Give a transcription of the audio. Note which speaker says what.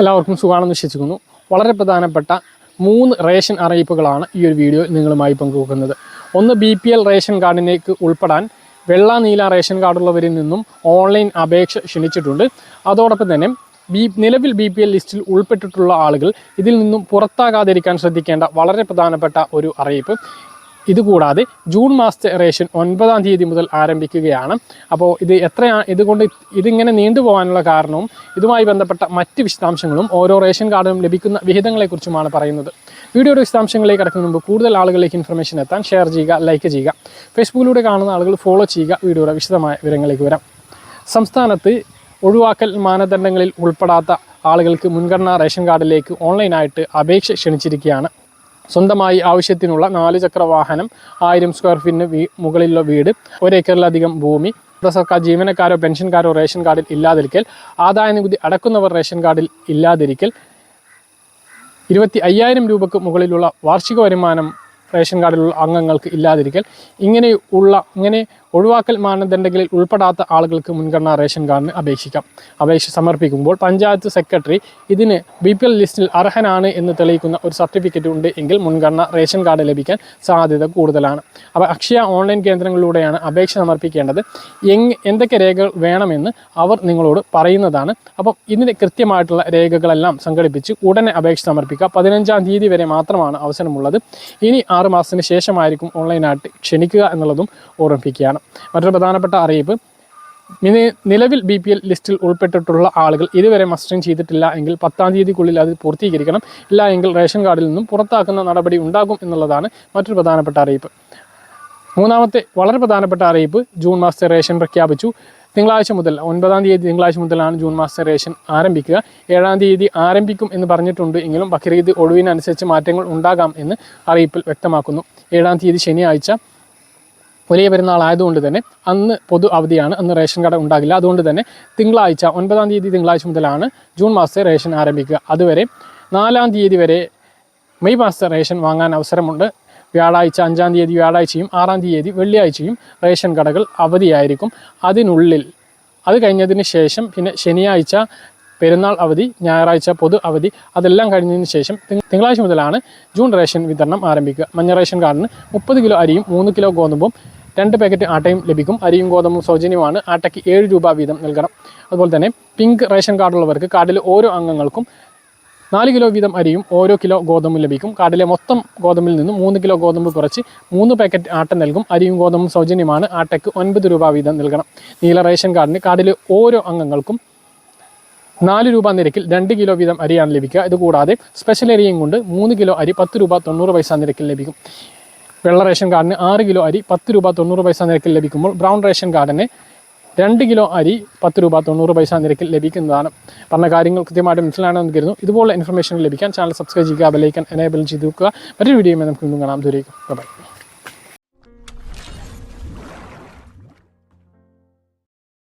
Speaker 1: എല്ലാവർക്കും സുഖമാണെന്ന് വിശ്വസിക്കുന്നു. വളരെ പ്രധാനപ്പെട്ട മൂന്ന് റേഷൻ അറിയിപ്പുകളാണ് ഈ ഒരു വീഡിയോ നിങ്ങളുമായി പങ്കുവെക്കുന്നത്. ഒന്ന് ബി പി എൽ റേഷൻ കാർഡിലേക്ക് ഉൾപ്പെടാൻ വെള്ള നീല റേഷൻ കാർഡുള്ളവരിൽ നിന്നും ഓൺലൈൻ അപേക്ഷ ക്ഷണിച്ചിട്ടുണ്ട്. അതോടൊപ്പം തന്നെ ബി നിലവിൽ ബി പി എൽ ലിസ്റ്റിൽ ഉൾപ്പെട്ടിട്ടുള്ള ആളുകൾ ഇതിൽ നിന്നും പുറത്താകാതിരിക്കാൻ ശ്രദ്ധിക്കേണ്ട വളരെ പ്രധാനപ്പെട്ട ഒരു അറിയിപ്പ്. ഇതുകൂടാതെ ജൂൺ മാസത്തെ റേഷൻ ഒൻപതാം തീയതി മുതൽ ആരംഭിക്കുകയാണ്. അപ്പോൾ ഇത് എത്രയാണ് ഇതുകൊണ്ട് ഇതിങ്ങനെ നീണ്ടുപോകാനുള്ള കാരണവും ഇതുമായി ബന്ധപ്പെട്ട മറ്റ് വിശദാംശങ്ങളും ഓരോ റേഷൻ കാർഡിനും ലഭിക്കുന്ന വിഹിതങ്ങളെക്കുറിച്ചുമാണ് പറയുന്നത്. വീഡിയോയുടെ വിശദാംശങ്ങളിലേക്ക് കടക്കുന്ന മുമ്പ് കൂടുതൽ ആളുകളിലേക്ക് ഇൻഫർമേഷൻ എത്താൻ ഷെയർ ചെയ്യുക ലൈക്ക് ചെയ്യുക. ഫേസ്ബുക്കിലൂടെ കാണുന്ന ആളുകൾ ഫോളോ ചെയ്യുക വീഡിയോയുടെ വിശദമായ വിവരങ്ങളിലേക്ക് വരാം. സംസ്ഥാനത്ത് ഒഴിവാക്കൽ മാനദണ്ഡങ്ങളിൽ ഉൾപ്പെടാത്ത ആളുകൾക്ക് മുൻഗണനാ റേഷൻ കാർഡിലേക്ക് ഓൺലൈനായിട്ട് അപേക്ഷ ക്ഷണിച്ചിരിക്കുകയാണ്. സ്വന്തമായി ആവശ്യത്തിനുള്ള നാല് ചക്ര വാഹനം ആയിരം സ്ക്വയർ ഫീറ്റിന് വീ മുകളിലുള്ള വീട് ഒരേക്കറിലധികം ഭൂമി സർക്കാർ ജീവനക്കാരോ പെൻഷൻകാരോ റേഷൻ കാർഡിൽ ഇല്ലാതിരിക്കൽ ആദായ നികുതി അടക്കുന്നവർ റേഷൻ കാർഡിൽ ഇല്ലാതിരിക്കൽ ഇരുപത്തി അയ്യായിരം രൂപക്ക് മുകളിലുള്ള വാർഷിക വരുമാനം റേഷൻ കാർഡിലുള്ള അംഗങ്ങൾക്ക് ഇല്ലാതിരിക്കൽ ഇങ്ങനെയുള്ള ഇങ്ങനെ ഒഴിവാക്കൽ മാനദണ്ഡങ്ങളിൽ ഉൾപ്പെടാത്ത ആളുകൾക്ക് മുൻഗണനാ റേഷൻ കാർഡിന് അപേക്ഷിക്കാം. അപേക്ഷ സമർപ്പിക്കുമ്പോൾ പഞ്ചായത്ത് സെക്രട്ടറി ഇതിന് ബി പി എൽ ലിസ്റ്റിൽ അർഹനാണ് എന്ന് തെളിയിക്കുന്ന ഒരു സർട്ടിഫിക്കറ്റ് ഉണ്ട് എങ്കിൽ മുൻഗണന റേഷൻ കാർഡ് ലഭിക്കാൻ സാധ്യത കൂടുതലാണ്. അപ്പോൾ അക്ഷയ ഓൺലൈൻ കേന്ദ്രങ്ങളിലൂടെയാണ് അപേക്ഷ സമർപ്പിക്കേണ്ടത്. എന്തൊക്കെ രേഖകൾ വേണമെന്ന് അവർ നിങ്ങളോട് പറയുന്നതാണ്. അപ്പം ഇതിന് കൃത്യമായിട്ടുള്ള രേഖകളെല്ലാം സംഘടിപ്പിച്ച് ഉടനെ അപേക്ഷ സമർപ്പിക്കുക. പതിനഞ്ചാം തീയതി വരെ മാത്രമാണ് അവസരമുള്ളത്. ഇനി ആറ് മാസത്തിന് ശേഷമായിരിക്കും ഓൺലൈനായിട്ട് ക്ഷണിക്കുക എന്നുള്ളതും ഓർമ്മിപ്പിക്കുകയാണ്. മറ്റൊരു പ്രധാനപ്പെട്ട അറിയിപ്പ്. നിലവിൽ ബി പി എൽ ലിസ്റ്റിൽ ഉൾപ്പെട്ടിട്ടുള്ള ആളുകൾ ഇതുവരെ മസ്റ്ററിങ് ചെയ്തിട്ടില്ല എങ്കിൽ പത്താം തീയതിക്കുള്ളിൽ അത് പൂർത്തീകരിക്കണം. ഇല്ല എങ്കിൽ റേഷൻ കാർഡിൽ നിന്നും പുറത്താക്കുന്ന നടപടി ഉണ്ടാകും എന്നുള്ളതാണ് മറ്റൊരു പ്രധാനപ്പെട്ട അറിയിപ്പ്. മൂന്നാമത്തെ വളരെ പ്രധാനപ്പെട്ട അറിയിപ്പ് ജൂൺ മാസത്തെ റേഷൻ പ്രഖ്യാപിച്ചു. തിങ്കളാഴ്ച മുതൽ ഒൻപതാം തീയതി തിങ്കളാഴ്ച മുതലാണ് ജൂൺ മാസത്തെ റേഷൻ ആരംഭിക്കുക. ഏഴാം തീയതി ആരംഭിക്കും എന്ന് പറഞ്ഞിട്ടുണ്ട് എങ്കിലും ബക്രീദ് ഒടുവിനനുസരിച്ച് മാറ്റങ്ങൾ ഉണ്ടാകാം എന്ന് അറിയിപ്പിൽ വ്യക്തമാക്കുന്നു. ഏഴാം തീയതി ശനിയാഴ്ച വലിയ പെരുന്നാൾ ആയതുകൊണ്ട് തന്നെ അന്ന് പൊതു അവധിയാണ് അന്ന് റേഷൻ കട ഉണ്ടാകില്ല. അതുകൊണ്ട് തന്നെ തിങ്കളാഴ്ച ഒൻപതാം തീയതി തിങ്കളാഴ്ച മുതലാണ് ജൂൺ മാസത്തെ റേഷൻ ആരംഭിക്കുക. അതുവരെ നാലാം തീയതി വരെ മെയ് മാസത്തെ റേഷൻ വാങ്ങാൻ അവസരമുണ്ട്. വ്യാഴാഴ്ച അഞ്ചാം തീയതി വ്യാഴാഴ്ചയും ആറാം തീയതി വെള്ളിയാഴ്ചയും റേഷൻ കടകൾ അവധിയായിരിക്കും. അതിനുള്ളിൽ അത് കഴിഞ്ഞതിന് ശേഷം പിന്നെ ശനിയാഴ്ച പെരുന്നാൾ അവധി ഞായറാഴ്ച പൊതു അവധി അതെല്ലാം കഴിഞ്ഞതിന് ശേഷം തിങ്ക- തിങ്കളാഴ്ച മുതലാണ് ജൂൺ റേഷൻ വിതരണം ആരംഭിക്കുക. മഞ്ഞ റേഷൻ കാർഡിന് മുപ്പത് കിലോ അരിയും മൂന്ന് കിലോ ഗോതമ്പും രണ്ട് പാക്കറ്റ് ആട്ടയും ലഭിക്കും. അരിയും ഗോതമ്പും സൗജന്യമാണ്. ആട്ടയ്ക്ക് ഏഴ് രൂപ വീതം നൽകണം. അതുപോലെ തന്നെ പിങ്ക് റേഷൻ കാർഡുള്ളവർക്ക് കാർഡിലെ ഓരോ അംഗങ്ങൾക്കും നാല് കിലോ വീതം അരിയും ഓരോ കിലോ ഗോതമ്പും ലഭിക്കും. കാർഡിലെ മൊത്തം ഗോതമ്പിൽ നിന്നും മൂന്ന് കിലോ ഗോതമ്പ് കുറച്ച് മൂന്ന് പാക്കറ്റ് ആട്ട നൽകും. അരിയും ഗോതമ്പും സൗജന്യമാണ്. ആട്ടയ്ക്ക് ഒൻപത് രൂപ വീതം നൽകണം. നീല റേഷൻ കാർഡിന് കാർഡിലെ ഓരോ അംഗങ്ങൾക്കും നാല് രൂപ നിരക്കിൽ രണ്ട് കിലോ വീതം അരിയാണ് ലഭിക്കുക. ഇതുകൂടാതെ സ്പെഷ്യൽ അരിയും കൊണ്ട് മൂന്ന് കിലോ അരി പത്ത് രൂപ തൊണ്ണൂറ് പൈസ നിരക്കിൽ ലഭിക്കും. വെള്ള റേഷൻ കാർഡിന് ആറ് കിലോ അരി പത്ത് രൂപ തൊണ്ണൂറ് പൈസ നിരക്കിൽ ലഭിക്കുമ്പോൾ ബ്രൗൺ റേഷൻ കാർഡിന് രണ്ട് കിലോ അരി പത്ത് രൂപ തൊണ്ണൂറ് പൈസ നിരക്കിൽ ലഭിക്കുന്നതാണ്. പറഞ്ഞ കാര്യങ്ങൾ കൃത്യമായിട്ട് മനസ്സിലാണെന്ന് കരുതുന്നു. ഇതുപോലെ ഇൻഫർമേഷൻ ലഭിക്കാൻ ചാനൽ സബ്സ്ക്രൈബ് ചെയ്യുക ബെലൈക്കൻ എനേബിൾ ചെയ്തു വെക്കുക. മറ്റൊരു വീഡിയോ നമുക്ക് ഇന്നും കാണാം. ദൂരേക്കും ബൈ